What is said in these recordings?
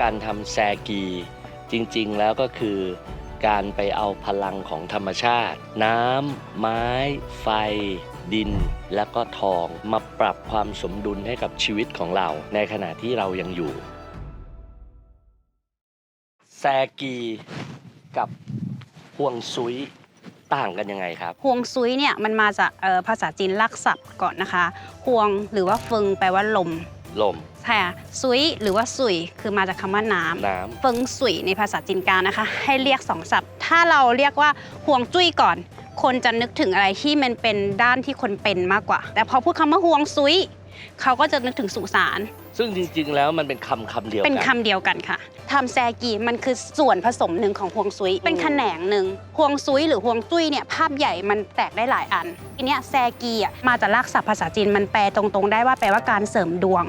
การทำแซกีจริงๆแล้วก็คือการไปเอาพลังของธรรมชาติ น้ำไม้ ไฟ ดิน และก็ทองมาปรับความสมดุลให้กับชีวิตของเรา ในขณะที่เรายังอยู่ แซกีกับห่วงซุยต่างกันยังไงครับฮวงซุยเนี่ยมันมาจากภาษาจีนลักศัพท์ก่อนนะคะฮวงหรือว่าฟึงแปลว่าลม ลม ใช่ค่ะซุยหรือว่าสุยคือมาจากคำว่าน้ำน้เฟิงสุยในภาษาจีนกลางนะคะ ให้เรียกสองศัพท์ ถ้าเราเรียกว่าห่วงจุ้ยก่อน คนจะนึกถึงอะไรที่มันเป็นด้านที่คนเป็นมากกว่า แต่พอพูดคำว่าห่วงซุย เขาก็จะนึกถึงสุสานำซึ่งจริง ๆ แล้วมันเป็นคำคำเดียวเป็นกัคำเดียวกันค่ะทำแซกีมันคือส่วนผสมหนึ่งของห่วงซุย เป็นแขนงหนึ่งห่วงซุยหรือห่วงจุ้ยเนี่ยภาพใหญ่มันแตกได้หลายอันทีเนี้ยแซกีอะมาจากรากศัพท์ภาษาจีนมันแปลตรงๆ ได้ว่าแปลว่าการเสริมดวง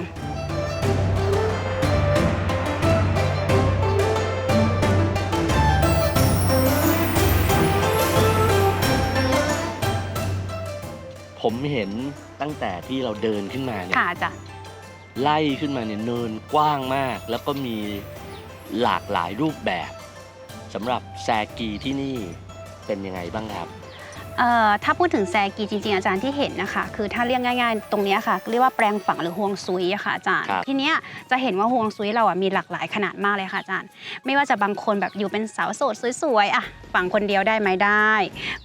ผมเห็นตั้งแต่ที่เราเดินขึ้นมาเนี่ยค่ะอาจารย์ไล่ขึ้นมาเนี่ยเนินกว้างมาก แล้วก็มีหลากหลายรูปแบบสำหรับแซกีที่นี่เป็นยังไงบ้างครับ เอ่อถ้าพูดถึงแซกีจริงๆอาจารย์ที่เห็นนะคะ คือถ้าเรียกง่าย ๆ ตรงเนี้ยค่ะเรียกว่าแปลงฝังหรือฮวงซุยอะค่ะอาจารย์ ครับ ทีเนี้ยจะเห็นว่าฮวงซุยเราอะมีหลากหลายขนาดมากเลยค่ะอาจารย์ ไม่ว่าจะบางคนแบบอยู่เป็นสาวโสดสวยๆอะฝังคนเดียวได้ไหมได้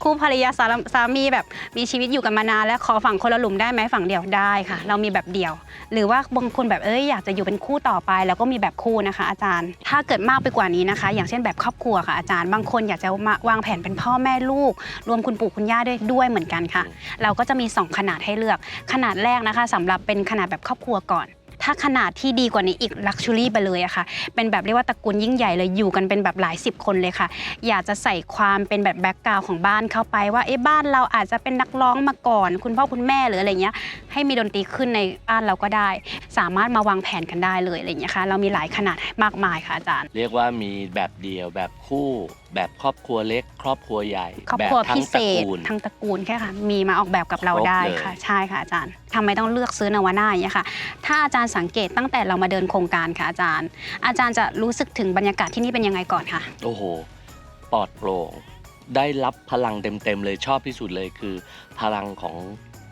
คู่ภรรยาสาสามีแบบมีชีวิตอยู่กันมานานแล้วขอฝังคนละหลุมได้ไหมฝังเดียวได้ค่ะ เรามีแบบเดียว หรือว่าบางคนแบบเอ้ยอยากจะอยู่เป็นคู่ต่อไป แล้วก็มีแบบคู่นะคะ อาจารย์ ถ้าเกิดมากไปกว่านี้นะคะ อย่างเช่นแบบครอบครัวค่ะอาจารย์ บางคนอยากจะมาวางแผนเป็นพ่อแม่ลูก รวมคุณปู่คุณย่าด้วยด้วยเหมือนกันค่ะอืมเราก็จะมี 2 ขนาดให้เลือก ขนาดแรกนะคะสำหรับเป็นขนาดแบบครอบครัวก่อน ถ้าขนาดที่ดีกว่านี้อีกลักชัวรี่ไปเลยอะค่ะ เป็นแบบเรียกว่าตระกูลยิ่งใหญ่เลยอยู่กันเป็นแบบหลายสิบคนเลยค่ะ อยากจะใส่ความเป็นแบบแบ็กกราวของบ้านเข้าไปว่าเอ๊ะบ้านเราอาจจะเป็นนักร้องมาก่อน คุณพ่อคุณแม่หรืออะไรเงี้ยให้มีดนตรีขึ้นในบ้านเราก็ได้ สามารถมาวางแผนกันได้เลยอะไรเงี้ยค่ะเรามีหลายขนาดมากมายค่ะอาจารย์ เรียกว่ามีแบบเดียวแบบคู่ แบบครอบครัวเล็ก ครอบครัวใหญ่ ครอบแบบครัวทั้พิงเศตระษกูล ทั้งตระกูลแค่ค่ะ มีมาออกแบบกับเราครบได้เลย ค่ะ ใช่ค่ะอาจารย์ทำไมต้องเลือกซื้อนวาน่าอย่างเงี้ยค่ะ ถ้าอาจารย์สังเกตตั้งแต่เรามาเดินโครงการค่ะอาจารย์ อาจารย์จะรู้สึกถึงบรรยากาศที่นี่เป็นยังไงก่อนค่ะ โอ้โหปลอดโปร่ง ได้รับพลังเต็มๆเลยชอบที่สุดเลยคือ พลังของ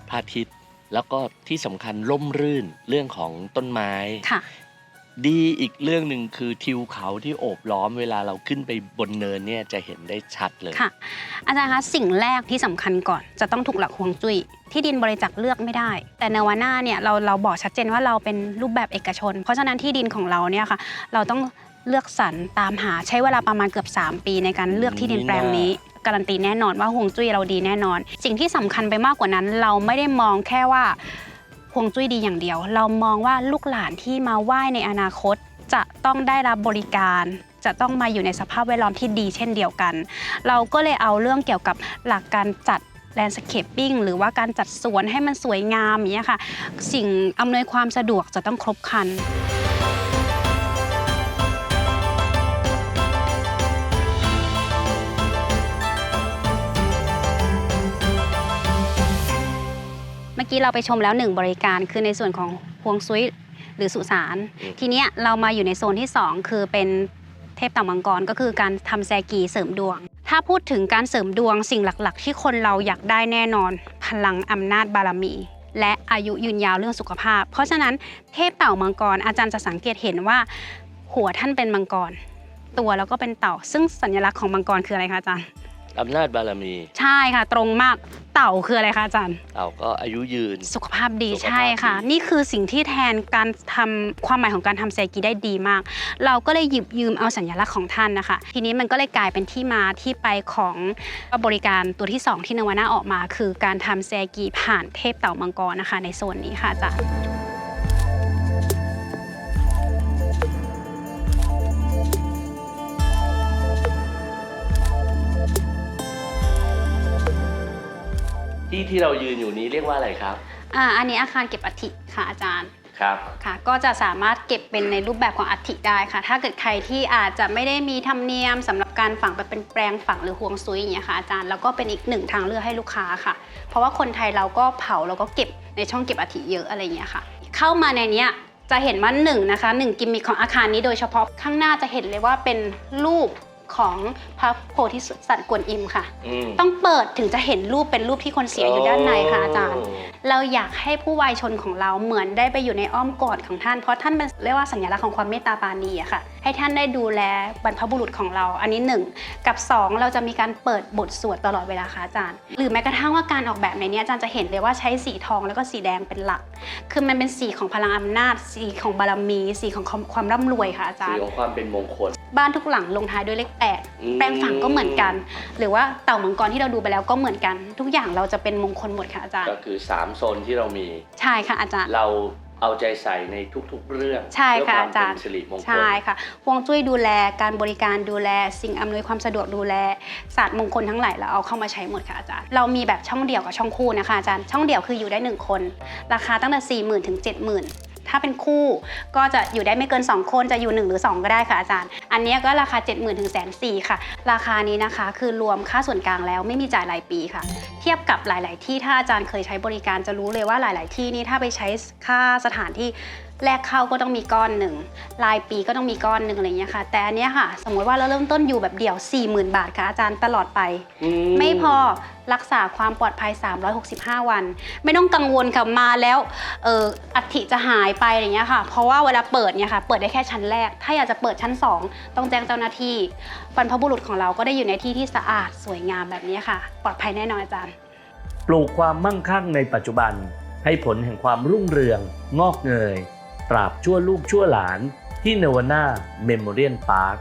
พระอาทิตย์ แล้วก็ที่สำคัญร่มรื่นเรื่องของต้นไม้ ค่ะ ดีอีกเรื่องหนึ่งคือทิวเขาที่โอบล้อมเวลาเราขึ้นไปบนเนินเนี่ยจะเห็นได้ชัดเลย ค่ะ อาจารย์คะสิ่งแรกที่สำคัญก่อน จะต้องถูกหลักฮวงจุ้ยที่ดินบริจาคเลือกไม่ได้ แต่นวาน่าเนี่ยเราเราบอกชัดเจนว่าเราเป็นรูปแบบเอกชน เพราะฉะนั้นที่ดินของเราเนี่ยค่ะ เราต้องเลือกสรรตามหาใช้เวลาประมาณเกือบ 3 ปีในการเลือกที่ดินแปลงนี้ การันตีแน่นอนว่าฮวงจุ้ยเราดีแน่นอน สิ่งที่สำคัญไปมากกว่านั้น เราไม่ได้มองแค่ว่า ฮวงจุ้ยดีอย่างเดียว เรามองว่าลูกหลานที่มาไหว้ในอนาคต จะต้องได้รับบริการ จะต้องมาอยู่ในสภาพแวดล้อมที่ดีเช่นเดียวกัน เราก็เลยเอาเรื่องเกี่ยวกับหลักการจัดแลนด์สเคปปิ้งหรือว่าการจัดสวนให้มันสวยงามอย่างเงี้ยค่ะ สิ่งอำนวยความสะดวกจะต้องครบครัน กี้เราไปชมแล้วหนึ่งบริการคือในส่วนของฮวงซุยหรือสุสานอืมทีเนี้ยเรามาอยู่ในโซนที่ 2 คือเป็นเทพเต่ามังกรก็คือการทำแซกีเสริมดวง ถ้าพูดถึงการเสริมดวงสิ่งหลักๆ ที่คนเราอยากได้แน่นอน พลังอำนาจบารมี และอายุยืนยาวเรื่องสุขภาพ เพราะฉะนั้นเทพเต่ามังกรอาจารย์จะสังเกตเห็นว่า หัวท่านเป็นมังกร ตัวแล้วก็เป็นเต่า ซึ่งสัญลักษณ์ของมังกรคืออะไรคะอาจารย์ อำนาจบารมี ใช่ค่ะ ตรงมากเต่าคืออะไรคะอาจารย์เราก็อายุยืน สุขภาพดีสุขภาพใช่ค่ะ ดี นี่คือสิ่งที่แทนการทำความหมายของการทำเซกีได้ดีมาก เราก็เลยหยิบยืมเอาสัญลักษณ์ของท่านนะคะ ทีนี้มันก็เลยกลายเป็นที่มาที่ไปของบริการตัวที่ 2 ที่นวาน่าออกมา คือการทำเซกีผ่านเทพเต่ามังกรนะคะ ในโซนนี้ค่ะอาจารย์ ที่ที่เรายืนอยู่นี้เรียกว่าอะไรครับ อ่าอันนี้อาคารเก็บอัฐิค่ะอาจารย์ครับ ค่ะ ก็จะสามารถเก็บเป็นในรูปแบบของอัฐิได้ค่ะ ถ้าเกิดใครที่อาจจะไม่ได้มีธรรมเนียมสำหรับการฝังแบบเป็นแปลงฝังหรือห่วงซุยอย่างเงี้ยค่ะอาจารย์แล้วก็เป็นอีกหนึ่งทางเลือกให้ลูกค้าค่ะ เพราะว่าคนไทยเราก็เผาแล้วก็เก็บในช่องเก็บอัฐิเยอะอะไรอย่างเงี้ยค่ะ เข้ามาในเนี้ยจะเห็นว่าหนึ่งนะคะหนึ่งกิมมิคของอาคารนี้โดยเฉพาะข้างหน้าจะเห็นเลยว่าเป็นรูป ของพระโพธิสัตว์กวนอิมค่ะมต้องเปิดถึงจะเห็นรูปเป็นรูปที่คนเสียอยู่ด้านในค่ะอาจารย์ เราอยากให้ผู้วายชนของเราเหมือนได้ไปอยู่ในอ้อมกอดของท่าน เพราะท่านเป็นเรียกว่าสัญลักษณ์ของความเมตตาปราณีอะค่ะ ให้ท่านได้ดูแลบรรพบุรุษของเรา อันนี้หนึ่งกับสองเราจะมีการเปิดบทสวดตลอดเวลาค่ะอาจารย์ หรือแม้กระทั่งว่าการออกแบบในนี้อาจารย์จะเห็นเลยว่าใช้สีทองแล้วก็สีแดงเป็นหลัก คือมันเป็นสีของพลังอำนาจ สีของบารมี สีของความความร่ำรวยค่ะอาจาสีรย์ ของความเป็นมงคล บ้านทุกหลังลงท้ายด้วยเลขแปดอืมแปลงฝังก็เหมือนกัน หรือว่าเต่ามังกรที่เราดูไปแล้วก็เหมือนกัน ทุกอย่างเราจะเป็นมงคลหมดค่ะอาจารย์ ก็คือ 3 โซนที่เรามี ใช่ค่ะอาจารย์ เราเอาใจใส่ในทุกๆ เรื่องใช่ค่ะเพื่อความอาจารย์เป็นสิริมงคล ใช่ค่ะฮวงจุ้ยดูแลการบริการดูแล สิ่งอำนวยความสะดวกดูแลศาสตร์มงคลทั้งหลายเราเอาเข้ามาใช้หมดค่ะอาจารย์ เรามีแบบช่องเดี่ยวกับช่องคู่นะคะอาจารย์ ช่องเดี่ยวคืออยู่ได้1คน ราคาตั้งแต่4 0,000ถึง70,000 ถ้าเป็นคู่ก็จะอยู่ได้ไม่เกิน 2 คนจะอยู่ 1 หรือ 2 ก็ได้ค่ะอาจารย์ อันนี้ก็ราคา 70,000ถึงแสนสี่ค่ะ ราคานี้นะคะ คือรวมค่าส่วนกลางแล้วไม่มีจ่ายรายปีค่ะ เทียบกับหลาย ๆ ที่ถ้าอาจารย์เคยใช้บริการจะรู้เลยว่าหลาย ๆ ที่นี่ถ้าไปใช้ค่าสถานที่ แรกเข้าก็ต้องมีก้อนหนึ่งรายปีก็ต้องมีก้อนหนึ่งอะไรอย่างเงี้ยค่ะ แต่อันเนี้ยค่ะ สมมติว่าเราเริ่มต้นอยู่แบบเดี่ยว 40,000 บาทค่ะอาจารย์ตลอดไป อืไม่พอรักษาความปลอดภัย 365 วัน ไม่ต้องกังวลค่ะมาแล้วเอออัฐิจะหายไปอะไรอย่างเงี้ยค่ะ เพราะว่าเวลาเปิดเนี่ยค่ะ เปิดได้แค่ชั้นแรก ถ้าอยากจะเปิดชั้น 2 ต้องแจ้งเจ้าหน้าที่บรรพบุรุษของเราก็ได้อยู่ในที่ที่สะอาดสวยงามแบบนี้ค่ะ ปลอดภัยแน่นอนอาจารย์ ปลูกความมั่งคั่งในปัจจุบัน ให้ผลแห่งความรุ่งเรือง งอกเงย ตราบชั่วลูกชั่วหลานที่เนวาน่าเมมโมเรียนพาร์ค